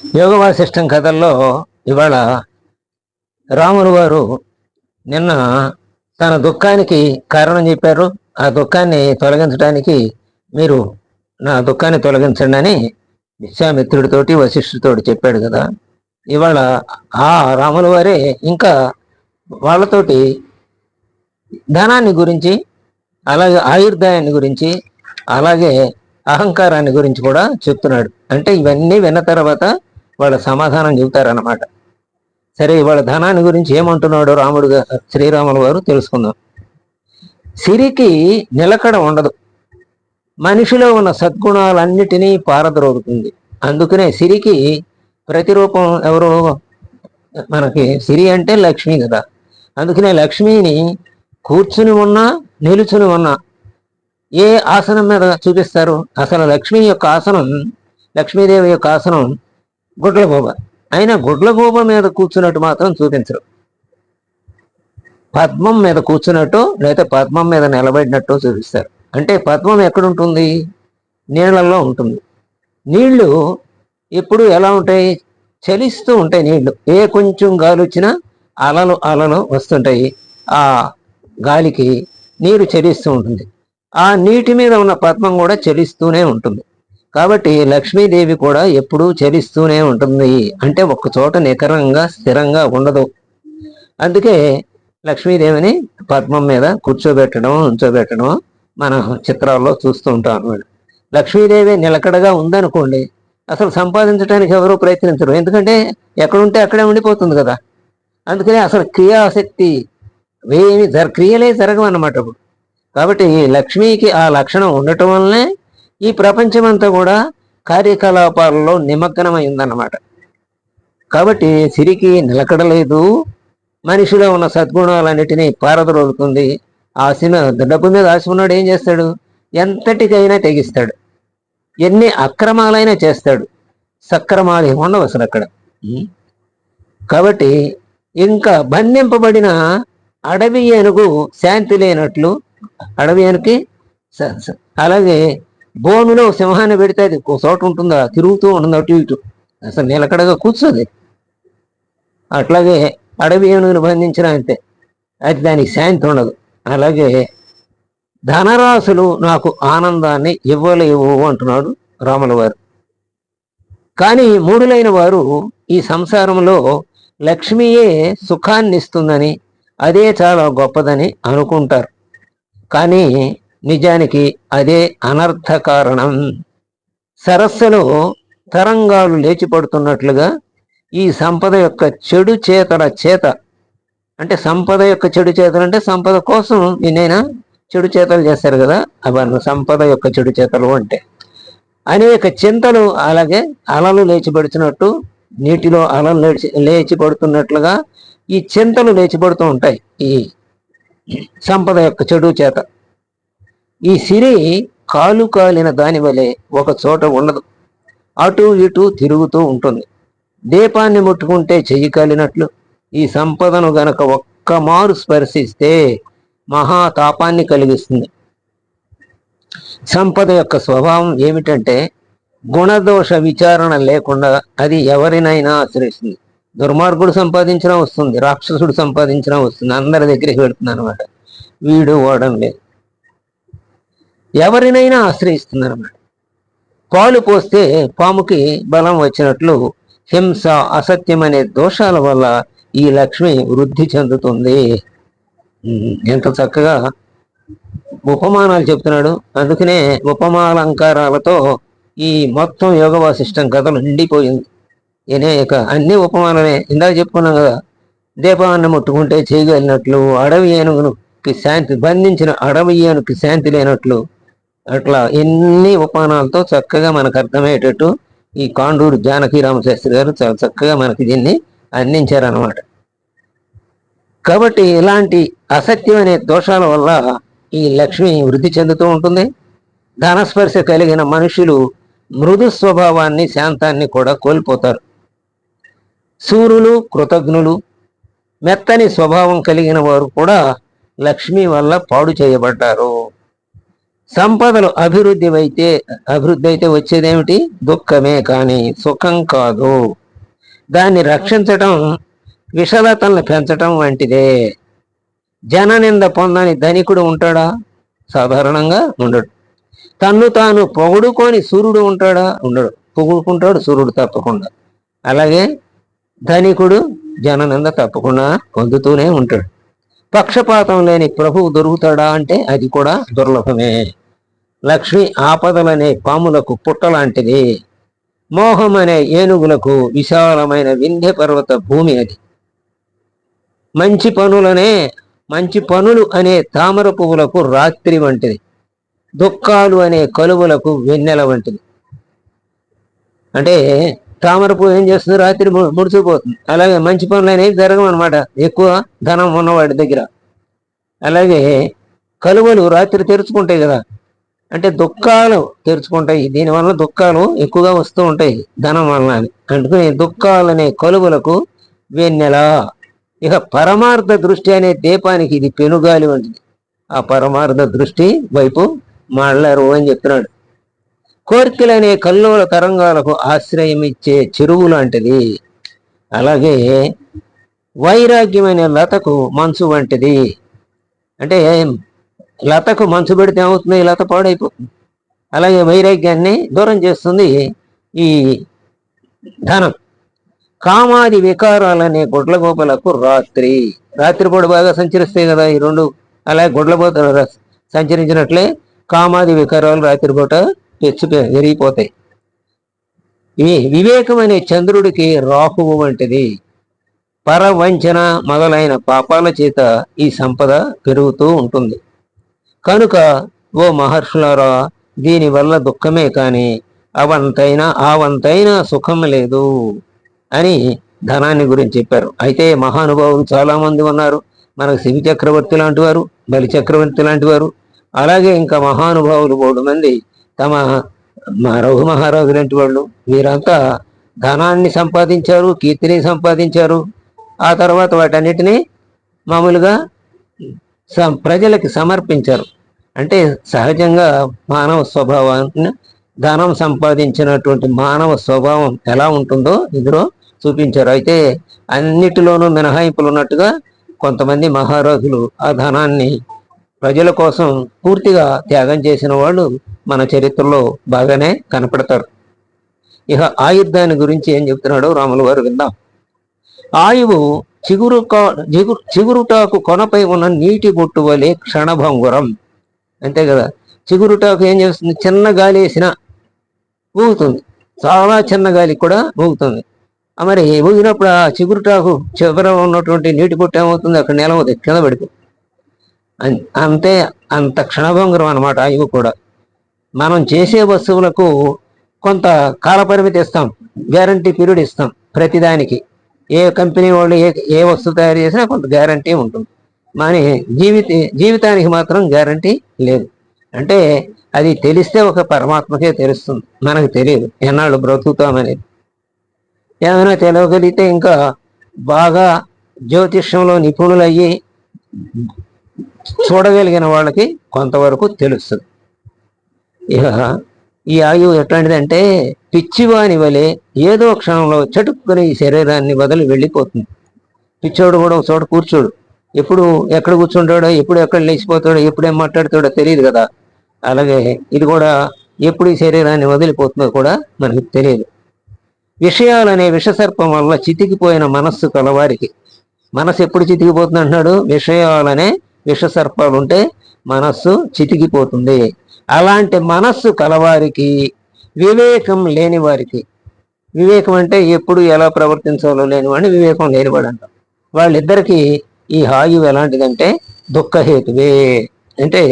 యోగ వాసిష్టం కథల్లో ఇవాళ రాములు వారు నిన్న తన దుఃఖానికి కారణం చెప్పారు. ఆ దుఃఖాన్ని తొలగించడానికి మీరు నా దుఃఖాన్ని తొలగించండి అని విశ్వామిత్రుడితోటి వశిష్ఠుడితోటి చెప్పాడు కదా. ఇవాళ ఆ రాముల వారే ఇంకా వాళ్ళతోటి ధనాన్ని గురించి అలాగే ఆయుర్దాయాన్ని గురించి అలాగే అహంకారాన్ని గురించి కూడా చెప్తున్నాడు. అంటే ఇవన్నీ విన్న తర్వాత వాళ్ళ సమాధానం చెబుతారన్నమాట. సరే వాళ్ళ ధనాన్ని గురించి ఏమంటున్నాడు రాముడు గారు శ్రీరాముల వారు తెలుసుకుందాం. సిరికి నిలకడ ఉండదు. మనిషిలో ఉన్న సద్గుణాలన్నిటినీ పారద్రోగుతుంది. అందుకనే సిరికి ప్రతిరూపం ఎవరు? మనకి సిరి అంటే లక్ష్మి కదా. అందుకనే లక్ష్మిని కూర్చుని ఉన్నా నిలుచుని ఉన్నా ఏ ఆసనం మీద చూపిస్తారు? అసలు లక్ష్మి యొక్క ఆసనం లక్ష్మీదేవి యొక్క ఆసనం గుడ్లగూబ అయినా గుడ్లగూబ మీద కూర్చున్నట్టు మాత్రం చూపించరు. పద్మం మీద కూర్చున్నట్టు లేదా పద్మం మీద నిలబడినట్టు చూపిస్తారు. అంటే పద్మం ఎక్కడుంటుంది? నీళ్ళల్లో ఉంటుంది. నీళ్ళు ఎప్పుడు ఎలా ఉంటాయి? చలిస్తూ ఉంటాయి నీళ్ళు ఏ కొంచెం గాలి వచ్చినా అలలు అలలు వస్తుంటాయి. ఆ గాలికి నీరు చలిస్తూ ఉంటుంది. ఆ నీటి మీద ఉన్న పద్మం కూడా చలిస్తూనే ఉంటుంది. కాబట్టి లక్ష్మీదేవి కూడా ఎప్పుడూ చలిస్తూనే ఉంటుంది. అంటే ఒక్క చోట నికరంగా స్థిరంగా ఉండదు. అందుకే లక్ష్మీదేవిని పద్మం మీద కూర్చోబెట్టడం ఉంచోబెట్టడం మన చిత్రాల్లో చూస్తూ ఉంటాం అనమాట లక్ష్మీదేవి నిలకడగా ఉందనుకోండి అసలు సంపాదించడానికి ఎవరూ ప్రయత్నించరు. ఎందుకంటే ఎక్కడుంటే అక్కడే ఉండిపోతుంది కదా. అందుకని అసలు క్రియాశక్తి ఏమి జర క్రియలే జరగవన్నమాట ఇప్పుడు కాబట్టి లక్ష్మికి ఆ లక్షణం ఉండటం వల్లనే ఈ ప్రపంచమంతా కూడా కార్యకలాపాలలో నిమగ్నమై ఉందన్నమాట కాబట్టి సిరికి నిలకడలేదు. మనిషిలో ఉన్న సద్గుణాలన్నిటినీ పారదరోలుతుంది ఆశన డబ్బు మీద ఆశ ఉన్నాడు ఏం చేస్తాడు? ఎంతటికైనా తెగిస్తాడు. ఎన్ని అక్రమాలైనా చేస్తాడు. సక్రమాలు ఏమి ఉండవు అసలు అక్కడ. కాబట్టి ఇంకా బంధింపబడిన అడవి ఏనుగు శాంతి లేనట్లు అడవి ఏనుకి స- అలాగే భూమిలో సింహాన్ని పెడితే అది ఒక చోట ఉంటుందా? తిరుగుతూ ఉంటుంది? అటు ఇటు. అసలు నిలకడగా కూర్చోది. అట్లాగే అడవి ఏనుగును బంధించిన అంతే అది దానికి శాంతి ఉండదు. అలాగే ధనరాశులు నాకు ఆనందాన్ని ఇవ్వలేవు అంటున్నాడు రాముల వారు. కానీ మూడులైన వారు ఈ సంసారంలో లక్ష్మియే సుఖాన్ని ఇస్తుందని అదే చాలా గొప్పదని అనుకుంటారు. కానీ నిజానికి అదే అనర్థ కారణం. సరస్సులో తరంగాలు లేచిపడుతున్నట్లుగా ఈ సంపద యొక్క చెడు చేతల చేత అంటే సంపద యొక్క చెడు చేతలు అంటే సంపద కోసం నేనైనా చెడు చేతలు చేస్తారు కదా అవన్నీ సంపద యొక్క చెడు చేతలు అంటే. అనేక చింతలు అలాగే అలలు లేచిపడుతున్నట్టు నీటిలో అలలు లేచి లేచి పడుతున్నట్లుగా ఈ చింతలు లేచిపడుతూ ఉంటాయి ఈ సంపద యొక్క చెడు చేత. ఈ సిరి కాలు కాలిన దాని వలె ఒక చోట ఉండదు. అటు ఇటు తిరుగుతూ ఉంటుంది. దీపాన్ని ముట్టుకుంటే చెయ్యి కాలినట్లు. ఈ సంపదను గనక ఒక్క మారు స్పర్శిస్తే మహాతాపాన్ని కలిగిస్తుంది. సంపద యొక్క స్వభావం ఏమిటంటే గుణదోష విచారణ లేకుండా అది ఎవరినైనా ఆశ్రయిస్తుంది. దుర్మార్గుడు సంపాదించినా వస్తుంది రాక్షసుడు సంపాదించినా వస్తుంది. అందరి దగ్గరికి వెళుతుంది అనమాట వీడు ఓడం లేదు. ఎవరినైనా ఆశ్రయిస్తుందన్నమాట పాలు పోస్తే పాముకి బలం వచ్చినట్లు హింస అసత్యం అనే దోషాల వల్ల ఈ లక్ష్మి వృద్ధి చెందుతుంది. ఎంత చక్కగా ఉపమానాలు చెప్తున్నాడు. అందుకనే ఉపమాలంకారాలతో ఈ మొత్తం యోగ వాసిష్టం కథలు నిండిపోయింది అనేక అన్ని ఉపమానమే. ఇందాక చెప్పుకున్నాం కదా దీపాన్ని ముట్టుకుంటే చేయగలిగినట్లు అడవి ఏనుగునుకి శాంతి బంధించిన అడవి ఏనుగుకి శాంతి లేనట్లు అట్లా ఎన్ని ఉపమానాలతో చక్కగా మనకు అర్థమయ్యేటట్టు ఈ కాండూరు జానకి రామశాస్త్రి గారు చాలా చక్కగా మనకి దీన్ని అందించారనమాట కాబట్టి ఇలాంటి అసత్యం అనే దోషాల వల్ల ఈ లక్ష్మి వృద్ధి చెందుతూ ఉంటుంది. ధనస్పర్శ కలిగిన మనుషులు మృదు స్వభావాన్ని శాంతాన్ని కూడా కోల్పోతారు. సూర్యులు కృతజ్ఞులు మెత్తని స్వభావం కలిగిన వారు కూడా లక్ష్మి వల్ల పాడు చేయబడ్డారు. సంపదలు అభివృద్ధి అయితే అభివృద్ధి అయితే వచ్చేదేమిటి? దుఃఖమే కానీ సుఖం కాదు. దాన్ని రక్షించటం విషదతలను పెంచటం వంటిదే. జననింద పొందని ధనికుడు ఉంటాడా? సాధారణంగా ఉండడు. తన్ను తాను పొగుడుకొని సూర్యుడు ఉంటాడా? ఉండడు. పొగుడుకుంటాడు సూర్యుడు తప్పకుండా. అలాగే ధనికుడు జననింద తప్పకుండా పొందుతూనే ఉంటాడు. పక్షపాతం లేని ప్రభువు దొరుకుతాడా అంటే అది కూడా దుర్లభమే. లక్ష్మి ఆపదలనే పాములకు పుట్టలాంటిది. మోహం అనే ఏనుగులకు విశాలమైన వింధ్య పర్వత భూమి అది. మంచి పనులనే మంచి పనులు అనే తామర పువ్వులకు రాత్రి వంటిది. దుఃఖాలు అనే కలువలకు వెన్నెల వంటిది. అంటే తామర పువ్వు ఏం చేస్తుంది? రాత్రి ముడిచిపోతుంది అలాగే మంచి పనులు అనేవి జరగమన్నమాట ఎక్కువ ధనం ఉన్నవాడి దగ్గర. అలాగే కలువలు రాత్రి తెరుచుకుంటాయి కదా. అంటే దుఃఖాలు తెరుచుకుంటాయి. దీనివల్ల దుఃఖాలు ఎక్కువగా వస్తూ ఉంటాయి. ధనం వలన అని. దుఃఖాలు దుఃఖాలనే కలువలకు వెన్నెల. ఇక పరమార్థ దృష్టి అనే దీపానికి ఇది పెనుగాలి వంటిది. ఆ పరమార్థ దృష్టి వైపు మాళ్ళరు అని చెప్తున్నాడు. కోరికలనే కల్లోల తరంగాలకు ఆశ్రయం ఇచ్చే చెరువు లాంటిది. అలాగే వైరాగ్యమైన లతకు మనసు వంటిది. అంటే లతకు మంచు పెడితే ఏమవుతుంది? ఈ లత పాడైపోతుంది. అలాగే వైరాగ్యాన్ని దూరం చేస్తుంది ఈ ధనం. కామాది వికారాలనే గుడ్ల గోపలకు రాత్రి. రాత్రిపూట బాగా సంచరిస్తాయి కదా ఈ రెండు. అలాగే గుడ్లపోత సంచరించినట్లే కామాది వికారాలు రాత్రిపూట తెచ్చు పెరిగిపోతాయి. ఇవి వివేకం అనే చంద్రుడికి రాహువు వంటిది. పరవంచన మొదలైన పాపాల చేత ఈ సంపద పెరుగుతూ ఉంటుంది. కనుక ఓ మహర్షులారా దీనివల్ల దుఃఖమే కాని అవంతైనా ఆవంతైనా సుఖం లేదు అని ధనాన్ని గురించి చెప్పారు. అయితే మహానుభావులు చాలామంది ఉన్నారు. మనకు శివి చక్రవర్తి లాంటి వారు బలి చక్రవర్తి లాంటి వారు అలాగే ఇంకా మహానుభావులు మూడు మంది తమ రఘు మహారాజు లాంటి వాళ్ళు వీరంతా ధనాన్ని సంపాదించారు కీర్తిని సంపాదించారు. ఆ తర్వాత వాటన్నిటినీ మామూలుగా ప్రజలకి సమర్పించారు. అంటే సహజంగా మానవ స్వభావాన్ని ధనం సంపాదించినటువంటి మానవ స్వభావం ఎలా ఉంటుందో ఇందులో చూపించారు. అయితే అన్నిటిలోనూ మినహాయింపులు ఉన్నట్టుగా కొంతమంది మహారాజులు ఆ ధనాన్ని ప్రజల కోసం పూర్తిగా త్యాగం చేసిన వాళ్ళు మన చరిత్రలో బాగానే కనపడతారు. ఇక ఆయుర్దాన్ని గురించి ఏం చెప్తున్నాడో రాములు వారు విందాం. ఆయువు చిగురు కా- చిగురుటాకు కొనపై ఉన్న నీటి బొట్టు వలె క్షణభంగురం. అంతే కదా? చిగురుటాకు ఏం చేస్తుంది? చిన్న గాలి వేసినా ఊగుతుంది. చాలా చిన్న గాలి కూడా ఊగుతుంది. మరి ఊగినప్పుడు ఆ చిగురుటాకు చివర ఉన్నటువంటి నీటి బొట్టు ఏమవుతుంది? అక్కడ నిలవదు కింద పడిపోతుంది. అంతే అంత క్షణభంగురం అనమాట ఇవి కూడా. మనం చేసే వస్తువులకు కొంత కాలపరిమితి ఇస్తాం. గ్యారంటీ పీరియడ్ ఇస్తాం ప్రతిదానికి. ఏ కంపెనీ వాళ్ళు ఏ ఏ వస్తువు తయారు చేసినా కొంత గ్యారంటీ ఉంటుంది. కానీ జీవిత జీవితానికి మాత్రం గ్యారంటీ లేదు. అంటే అది తెలిస్తే ఒక పరమాత్మకే తెలుస్తుంది. మనకు తెలియదు. ఎన్నాళ్ళు బ్రతుకుతామనేది. ఏమైనా తెలియగలిగితే ఇంకా బాగా జ్యోతిష్యంలో నిపుణులయ్యి చూడగలిగిన వాళ్ళకి కొంతవరకు తెలుస్తుంది. ఇక ఈ ఆయువు ఎట్లాంటిదంటే పిచ్చివాని వలె ఏదో క్షణంలో చటుక్కుని ఈ శరీరాన్ని వదిలి వెళ్ళిపోతుంది. పిచ్చోడు కూడా ఒక చోట కూర్చోడు. ఎప్పుడు ఎక్కడ కూర్చుంటాడో ఎప్పుడు ఎక్కడ లేచిపోతాడో ఎప్పుడేం మాట్లాడుతాడో మాట్లాడతాడో తెలియదు కదా. అలాగే ఇది కూడా ఎప్పుడు ఈ శరీరాన్ని వదిలిపోతుందో కూడా మనకి తెలియదు. విషయాలనే విషసర్పం వల్ల చితికిపోయిన మనస్సు కలవారికి. మనసు ఎప్పుడు చితికిపోతుంది అంటున్నాడు విషయాలనే విషసర్పాలు ఉంటే మనస్సు చితికిపోతుంది. అలాంటి మనస్సు కలవారికి వివేకం లేని వారికి. వివేకం అంటే ఎప్పుడు ఎలా ప్రవర్తించాలో లేనివాడిని వివేకం లేనివాడు అంటాం. వాళ్ళిద్దరికీ ఈ హాయువు ఎలాంటిదంటే దుఃఖహేతువే అంటే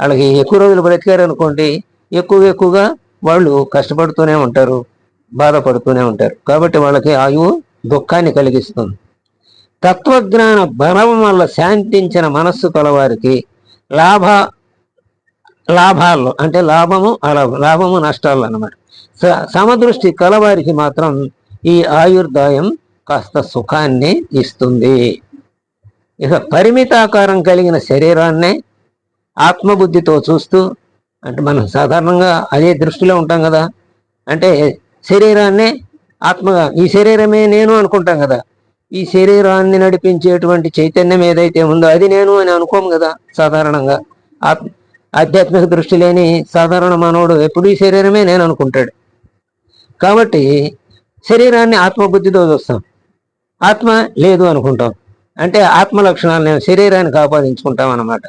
వాళ్ళకి ఎక్కువ రోజులు బ్రతికారు అనుకోండి ఎక్కువ ఎక్కువగా వాళ్ళు కష్టపడుతూనే ఉంటారు బాధపడుతూనే ఉంటారు. కాబట్టి వాళ్ళకి ఆయువు దుఃఖాన్ని కలిగిస్తుంది. తత్వజ్ఞాన బలం వల్ల శాంతించిన మనస్సు కలవారికి లాభ లాభాల్లో అంటే లాభము అలా లాభము నష్టాలు అన్నమాట. స- సమదృష్టి కలవారికి మాత్రం ఈ ఆయుర్దాయం కాస్త సుఖాన్ని ఇస్తుంది. ఇక పరిమితాకారం కలిగిన శరీరాన్నే ఆత్మబుద్ధితో చూస్తూ అంటే మనం సాధారణంగా అదే దృష్టిలో ఉంటాం కదా అంటే శరీరాన్నే ఆత్మగా ఈ శరీరమే నేను అనుకుంటాం కదా ఈ శరీరాన్ని నడిపించేటువంటి చైతన్యం ఏదైతే ఉందో అది నేను అని అనుకోము కదా సాధారణంగా. ఆత్మ ఆధ్యాత్మిక దృష్టి లేని సాధారణ మానవుడు ఎప్పుడు ఈ శరీరమే నేను అనుకుంటాడు. కాబట్టి శరీరాన్ని ఆత్మబుద్ధితో చూస్తాం. ఆత్మ లేదు అనుకుంటాం. అంటే ఆత్మ లక్షణాలు నేను శరీరానికి ఆపాదించుకుంటాం అన్నమాట.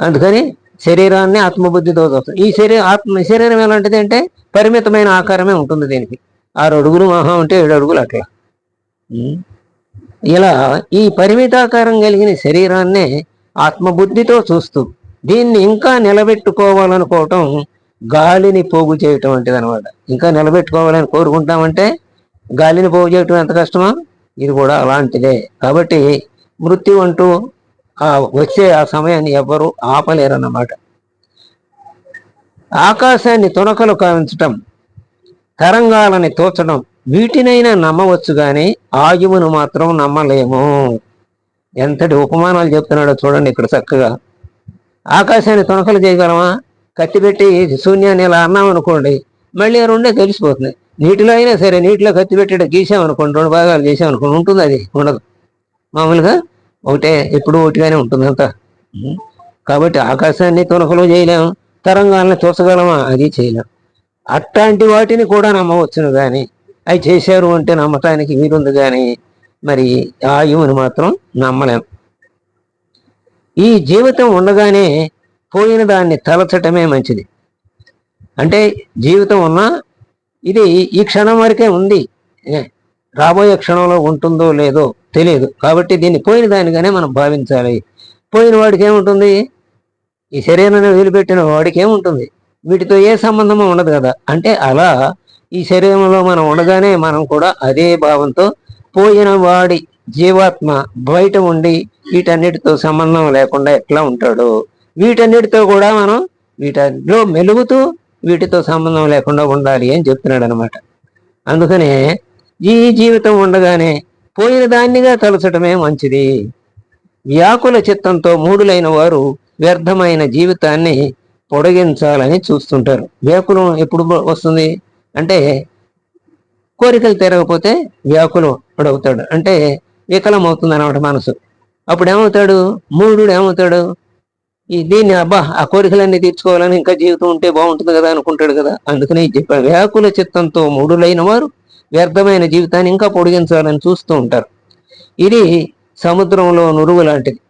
అందుకని శరీరాన్ని ఆత్మబుద్ధితో చూస్తాం. ఈ శరీరం ఆత్మ శరీరం ఎలాంటిది అంటే పరిమితమైన ఆకారమే ఉంటుంది దీనికి. ఆరు అడుగులు మహా ఉంటే ఏడు అడుగులు అట్లా. ఇలా ఈ పరిమితాకారం కలిగిన శరీరాన్నే ఆత్మబుద్ధితో చూస్తూ దీన్ని ఇంకా నిలబెట్టుకోవాలనుకోవటం గాలిని పోగు చేయటం వంటిది అనమాట ఇంకా నిలబెట్టుకోవాలని కోరుకుంటామంటే గాలిని పోగు చేయటం ఎంత కష్టమో? ఇది కూడా అలాంటిదే. కాబట్టి మృత్యు అంటూ ఆ వచ్చే ఆ సమయాన్ని ఎవ్వరూ ఆపలేరన్నమాట. ఆకాశాన్ని తునకలు కావించటం తరంగాలని తోచడం వీటినైనా నమ్మవచ్చు కానీ ఆయువును మాత్రం నమ్మలేము. ఎంతటి ఉపమానాలు చెప్తున్నాడో చూడండి ఇక్కడ చక్కగా. ఆకాశాన్ని తుణకలు చేయగలమా? కత్తిపెట్టి శూన్యాన్ని ఇలా అన్నాం అనుకోండి మళ్ళీ రెండే తెలిసిపోతుంది నీటిలో అయినా సరే నీటిలో కత్తి పెట్టి గీసామనుకోండి రెండు భాగాలు గీసామనుకోండి ఉంటుంది అది ఉండదు. మామూలుగా ఒకటే ఎప్పుడు ఒకటిగానే ఉంటుంది అంతా. కాబట్టి ఆకాశాన్ని తునకలు చేయలేం తరంగాలను చూసగలమా? అది చేయలేం. అట్లాంటి వాటిని కూడా నమ్మవచ్చును కానీ అవి చేశారు అంటే నమ్మటానికి వీలుంది కానీ మరి ఆయువుని మాత్రం నమ్మలేం. ఈ జీవితం ఉండగానే పోయిన దాన్ని తలచటమే మంచిది. అంటే జీవితం ఉన్నా ఇది ఈ క్షణం వరకే ఉంది. రాబోయే క్షణంలో ఉంటుందో లేదో తెలియదు. కాబట్టి దీన్ని పోయిన దానిగానే మనం భావించాలి. పోయిన వాడికి ఏముంటుంది? ఈ శరీరాన్ని వదిలిపెట్టిన వాడికి ఏముంటుంది? వీటితో ఏ సంబంధము ఉండదు కదా. అంటే అలా ఈ శరీరంలో మనం ఉండగానే మనం కూడా అదే భావంతో పోయిన వాడి జీవాత్మ బయట ఉండి వీటన్నిటితో సంబంధం లేకుండా ఎట్లా ఉంటాడు? వీటన్నిటితో కూడా మనం వీటిలో మెలుగుతూ వీటితో సంబంధం లేకుండా ఉండాలి అని చెప్తున్నాడు అనమాట అందుకనే ఈ జీవితం ఉండగానే పోయిన దాన్నిగా తలచటమే మంచిది. వ్యాకుల చిత్తంతో మూడులైన వారు వ్యర్థమైన జీవితాన్ని పొడిగించాలని చూస్తుంటారు. వ్యాకులం ఎప్పుడు వస్తుంది? అంటే కోరికలు తీరకపోతే వ్యాకులం అవుతాడు అంటే వికలం అవుతుంది అన్నమాట మనసు. అప్పుడు ఏమవుతాడు మూఢుడు ఏమవుతాడు ఈ దీన్ని అబ్బా ఆ కోరికలన్నీ తీర్చుకోవాలని ఇంకా జీవితం ఉంటే బాగుంటుంది కదా అనుకుంటాడు కదా. అందుకని చెప్పాను వ్యాకుల చిత్తంతో మూడులైన వారు వ్యర్థమైన జీవితాన్ని ఇంకా పొడిగించాలని చూస్తూ ఉంటారు. ఇది సముద్రంలో నురుగు లాంటిది.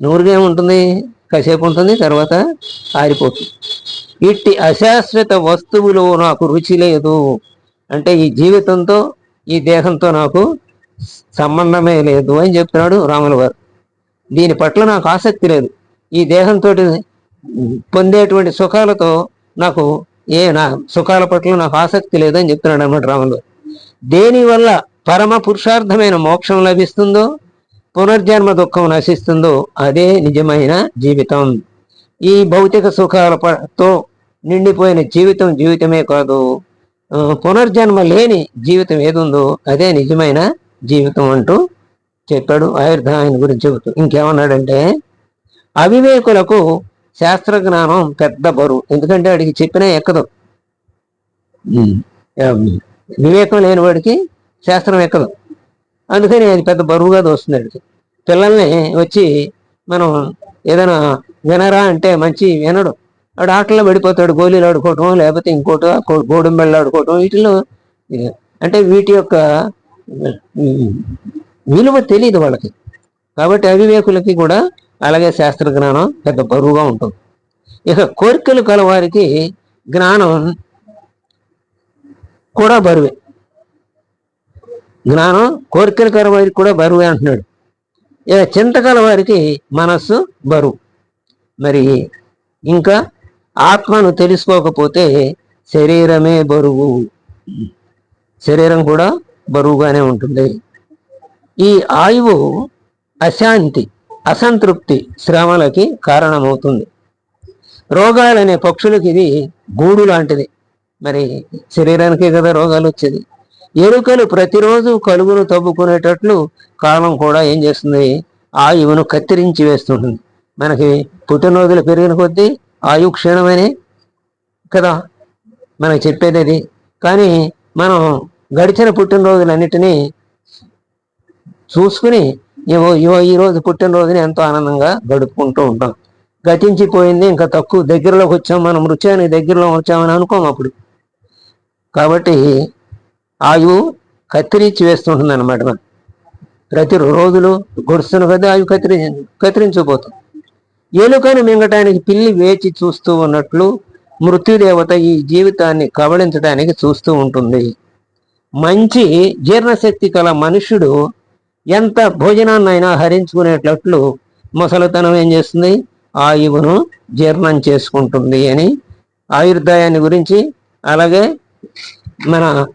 నూరుగా ఏముంటుంది కాసేపు ఉంటుంది తర్వాత ఆరిపోతుంది. ఇట్టి అశాశ్వత వస్తువులో నాకు రుచి లేదు. అంటే ఈ జీవితంతో ఈ దేహంతో నాకు సంబంధమే లేదు అని చెప్తున్నాడు రాముల వారు. దీని పట్ల నాకు ఆసక్తి లేదు. ఈ దేహంతో పొందేటువంటి సుఖాలతో నాకు ఏ నా సుఖాల పట్ల నాకు ఆసక్తి లేదని చెప్తున్నాడు అనమాట రాములు. దేనివల్ల పరమ పురుషార్థమైన మోక్షం లభిస్తుందో పునర్జన్మ దుఃఖం నశిస్తుందో అదే నిజమైన జీవితం. ఈ భౌతిక సుఖాల నిండిపోయిన జీవితం జీవితమే కాదు. పునర్జన్మ లేని జీవితం ఏదుందో అదే నిజమైన జీవితం అంటూ చెప్పాడు ఆయుర్ధాయం గురించి చెబుతూ. ఇంకేమన్నాడంటే అవివేకులకు శాస్త్ర జ్ఞానం పెద్ద బరువు. ఎందుకంటే వాడికి చెప్పినా ఎక్కదు. వివేకం లేని వాడికి శాస్త్రం ఎక్కదు. అందుకని అది పెద్ద బరువుగా దోస్తుంది వాడికి పిల్లల్ని వచ్చి మనం ఏదైనా వినరా అంటే మంచి వినడు. వాడు ఆటల్లో పడిపోతాడు గోళీలు ఆడుకోవటం లేకపోతే ఇంకోటి గోడుంబెళ్ళు ఆడుకోవటం వీటిలో. అంటే వీటి యొక్క విలువ తెలియదు వాళ్ళకి. కాబట్టి అవివేకులకి కూడా అలాగే శాస్త్ర జ్ఞానం పెద్ద బరువుగా ఉంటుంది. ఇక కోరికలు కలవారికి జ్ఞానం కూడా బరువే. జ్ఞానం కోరికలు కలవారికి కూడా బరువే అంటున్నాడు. ఇక చింత కలవారికి మనస్సు బరువు. మరి ఇంకా ఆత్మను తెలుసుకోకపోతే శరీరమే బరువు. శరీరం కూడా బరువుగానే ఉంటుంది. ఈ ఆయువు అశాంతి అసంతృప్తి శ్రమలకి కారణమవుతుంది. రోగాలనే పక్షులకి ఇది గూడు లాంటిది. మరి శరీరానికే కదా రోగాలు వచ్చేది ఎలుకలు ప్రతిరోజు కలుగును తవ్వుకునేటట్లు కాలం కూడా ఏం చేస్తుంది? ఆయువును కత్తిరించి వేస్తుంటుంది. మనకి పుట్టినరోజులు పెరిగిన కొద్దీ ఆయు క్షీణమని కదా? మనకు చెప్పేది అది కానీ మనం గడిచిన పుట్టినరోజులన్నిటినీ చూసుకుని ఇవో ఇవో ఈ రోజు పుట్టినరోజుని ఎంతో ఆనందంగా గడుపుకుంటూ ఉంటాం. గతించిపోయింది ఇంకా తక్కువ దగ్గరలోకి వచ్చాం మనం మృత్యానికి దగ్గరలో వచ్చామని అనుకోం అప్పుడు. కాబట్టి ఆయువు కత్తిరించి వేస్తుంటుంది అనమాట మనం. ప్రతి రోజులు గొడుస్తున్న కదా ఆయువు కత్తిరి కత్తిరించిపోతుంది ఎలుకని మింగటానికి పిల్లి వేచి చూస్తూ ఉన్నట్లు మృత్యుదేవత ఈ జీవితాన్ని కబళించడానికి చూస్తూ ఉంటుంది. మంచి జీర్ణశక్తి కల మనుషుడు ఎంత భోజనాన్నైనా హరించుకునేటట్లు ముసలితనం ఏం చేస్తుంది? ఆయువును జీర్ణం చేసుకుంటుంది అని ఆయుర్దాయాన్ని గురించి అలాగే మన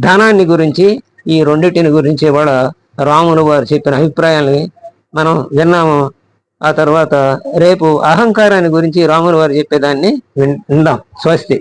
ధనాన్ని గురించి ఈ రెండింటిని గురించి కూడా రాములు వారు చెప్పిన అభిప్రాయాన్ని మనం విన్నాము. ఆ తర్వాత రేపు అహంకారాన్ని గురించి రాములు వారు చెప్పేదాన్ని విన్- విందాం. స్వస్తి.